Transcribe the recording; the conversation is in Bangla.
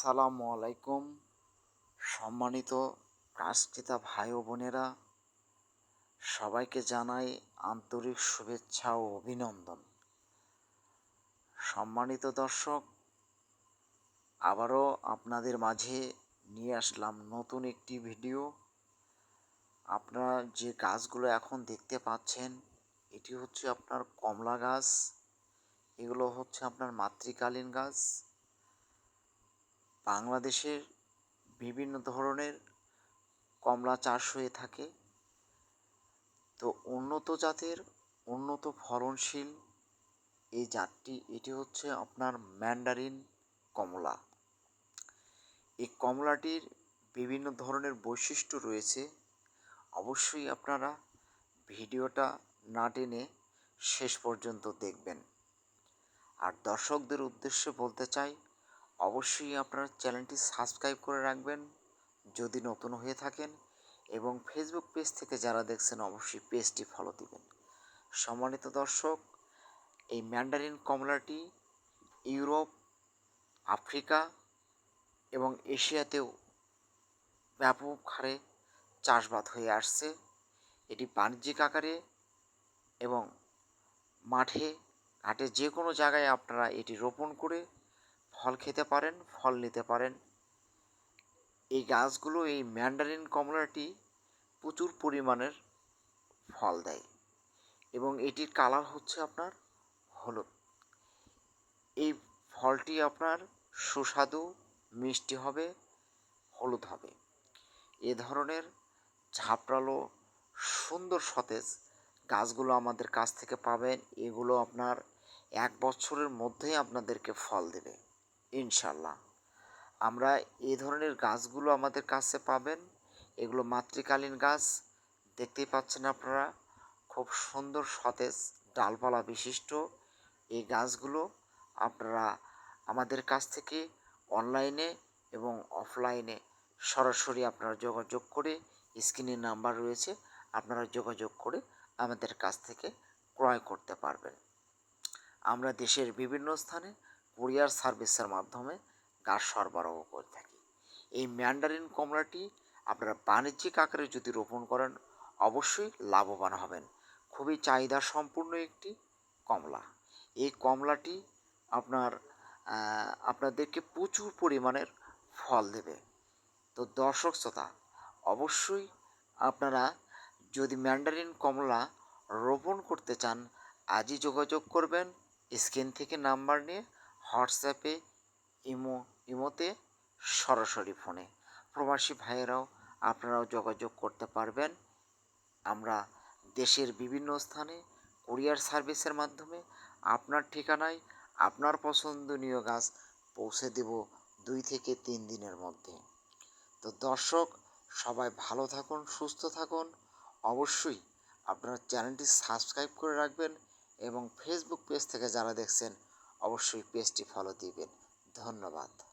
আসসালামু আলাইকুম। সম্মানিত কাজকৃতা ভাই ও বোনেরা, সবাইকে জানাই আন্তরিক শুভেচ্ছা ও অভিনন্দন। সম্মানিত দর্শক, আবারও আপনাদের মাঝে নিয়ে আসলাম নতুন একটি ভিডিও। আপনারা যে গাছগুলো এখন দেখতে পাচ্ছেন, এটি হচ্ছে আপনার কমলা গাছ, এগুলো হচ্ছে আপনার মাতৃকালীন গাছ। বাংলাদেশের বিভিন্ন ধরনের কমলা চাষ হয়ে থাকে। তো উন্নত জাতের উন্নত ফলনশীল এই জাতটি, এটি হচ্ছে আপনার ম্যান্ডারিন কমলা। এই কমলাটির বিভিন্ন ধরনের বৈশিষ্ট্য রয়েছে। অবশ্যই আপনারা ভিডিওটা না টেনে শেষ পর্যন্ত দেখবেন। আর দর্শকদের উদ্দেশ্যে বলতে চাই অবশ্যই আপনারা চ্যানেলটি সাবস্ক্রাইব করে রাখবেন যদি নতুন হয়ে থাকেন এবং ফেসবুক পেজ থেকে যারা দেখছেন অবশ্যই পেজটি ফলো দিবেন। সম্মানিত দর্শক, এই ম্যান্ডারিন কমলাটি ইউরোপ, আফ্রিকা এবং এশিয়াতেও ব্যাপক হারে চাষবাদ হয়ে আসছে। এটি বাণিজ্যিক আকারে এবং মাঠে, ঘাটে যে কোনো জায়গায় আপনারা এটি রোপণ করে ফল খেতে পারেন, ফল নিতে পারেন। এই গাছগুলো, এই ম্যান্ডারিন কমলাটি প্রচুর পরিমাণের ফল দেয় এবং এটির কালার হচ্ছে আপনার হলুদ। এই ফলটি আপনার সুস্বাদু, মিষ্টি হবে, হলুদ হবে। এ ধরনের ঝাপড়ালো সুন্দর সতেজ গাছগুলো আমাদের কাছ থেকে পাবেন। এগুলো আপনার এক বছরের মধ্যেই আপনাদেরকে ফল দেবে। ইনশাল্লাহ। আমরা এই ধরনের গাছগুলো আমাদের কাছে পাবেন। এগুলো মাতৃকালীন গাছ। দেখতেই পাচ্ছেন আপনারা, খুব সুন্দর সতেজ ডালপালা বিশিষ্ট এই গাছগুলো। আপনারা আমাদের কাছ থেকে অনলাইনে এবং অফলাইনে সরাসরি আপনারা যোগাযোগ করে স্ক্রিনের নাম্বার রয়েছে, আপনারা যোগাযোগ করে আমাদের কাছ থেকে ক্রয় করতে পারবেন। আমরা দেশের বিভিন্ন স্থানে কুরিয়ার সার্ভিসের মাধ্যমে গাছ সরবরাহ করে থাকি। এই ম্যান্ডারিন কমলাটি আপনারা বাণিজ্যিক আকারে যদি রোপণ করেন, অবশ্যই লাভবান হবেন। খুবই চাহিদা সম্পূর্ণ একটি কমলা। এই কমলাটি আপনার আপনাদেরকে প্রচুর পরিমাণের ফল দেবে। তো দর্শক শ্রোতা, অবশ্যই আপনারা যদি ম্যান্ডারিন কমলা রোপণ করতে চান, আজই যোগাযোগ করবেন, স্ক্রিন থেকে নাম্বার নিয়ে হোয়াটসঅ্যাপে, ইমো, ইমোতে, সরাসরি ফোনে। প্রবাসী ভাইয়েরাও, আপনারাও যোগাযোগ করতে পারবেন। আমরা দেশের বিভিন্ন স্থানে কুরিয়ার সার্ভিসের মাধ্যমে আপনার ঠিকানায় আপনার পছন্দনীয় গাছ পৌঁছে দেব দুই থেকে তিন দিনের মধ্যে। তো দর্শক, সবাই ভালো থাকুন, সুস্থ থাকুন। অবশ্যই আপনার চ্যানেলটি সাবস্ক্রাইব করে রাখবেন এবং ফেসবুক পেজ থেকে যারা দেখছেন অবশ্যই পেজটি ফলো দিবেন। ধন্যবাদ।